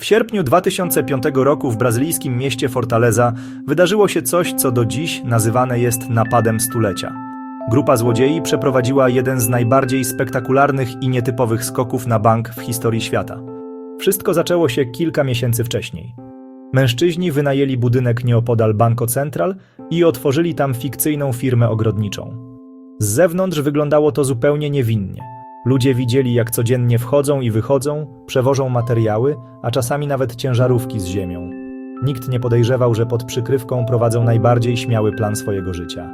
W sierpniu 2005 roku w brazylijskim mieście Fortaleza wydarzyło się coś, co do dziś nazywane jest napadem stulecia. Grupa złodziei przeprowadziła jeden z najbardziej spektakularnych i nietypowych skoków na bank w historii świata. Wszystko zaczęło się kilka miesięcy wcześniej. Mężczyźni wynajęli budynek nieopodal Banco Central i otworzyli tam fikcyjną firmę ogrodniczą. Z zewnątrz wyglądało to zupełnie niewinnie. Ludzie widzieli, jak codziennie wchodzą i wychodzą, przewożą materiały, a czasami nawet ciężarówki z ziemią. Nikt nie podejrzewał, że pod przykrywką prowadzą najbardziej śmiały plan swojego życia.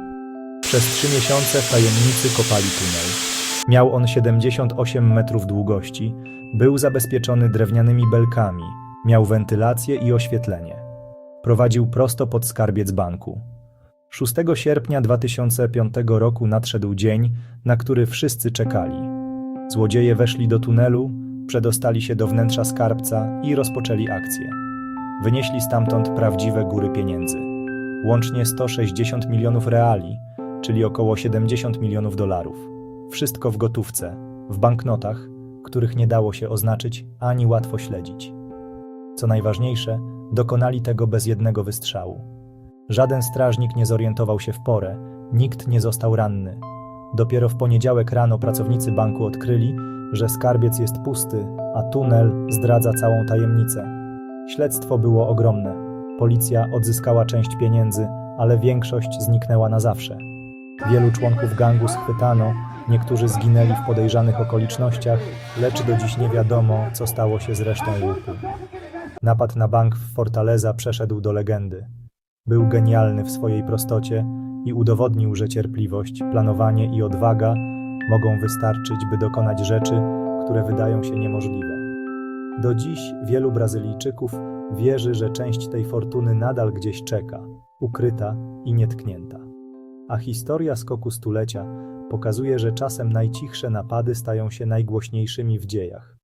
Przez trzy miesiące w tajemnicy kopali tunel. Miał on 78 metrów długości, był zabezpieczony drewnianymi belkami, miał wentylację i oświetlenie. Prowadził prosto pod skarbiec banku. 6 sierpnia 2005 roku nadszedł dzień, na który wszyscy czekali. Złodzieje weszli do tunelu, przedostali się do wnętrza skarbca i rozpoczęli akcję. Wynieśli stamtąd prawdziwe góry pieniędzy. Łącznie 160 milionów reali, czyli około 70 milionów dolarów. Wszystko w gotówce, w banknotach, których nie dało się oznaczyć ani łatwo śledzić. Co najważniejsze, dokonali tego bez jednego wystrzału. Żaden strażnik nie zorientował się w porę, nikt nie został ranny. Dopiero w poniedziałek rano pracownicy banku odkryli, że skarbiec jest pusty, a tunel zdradza całą tajemnicę. Śledztwo było ogromne. Policja odzyskała część pieniędzy, ale większość zniknęła na zawsze. Wielu członków gangu schwytano, niektórzy zginęli w podejrzanych okolicznościach, lecz do dziś nie wiadomo, co stało się z resztą łupu. Napad na bank w Fortaleza przeszedł do legendy. Był genialny w swojej prostocie i udowodnił, że cierpliwość, planowanie i odwaga mogą wystarczyć, by dokonać rzeczy, które wydają się niemożliwe. Do dziś wielu Brazylijczyków wierzy, że część tej fortuny nadal gdzieś czeka, ukryta i nietknięta. A historia skoku stulecia pokazuje, że czasem najcichsze napady stają się najgłośniejszymi w dziejach.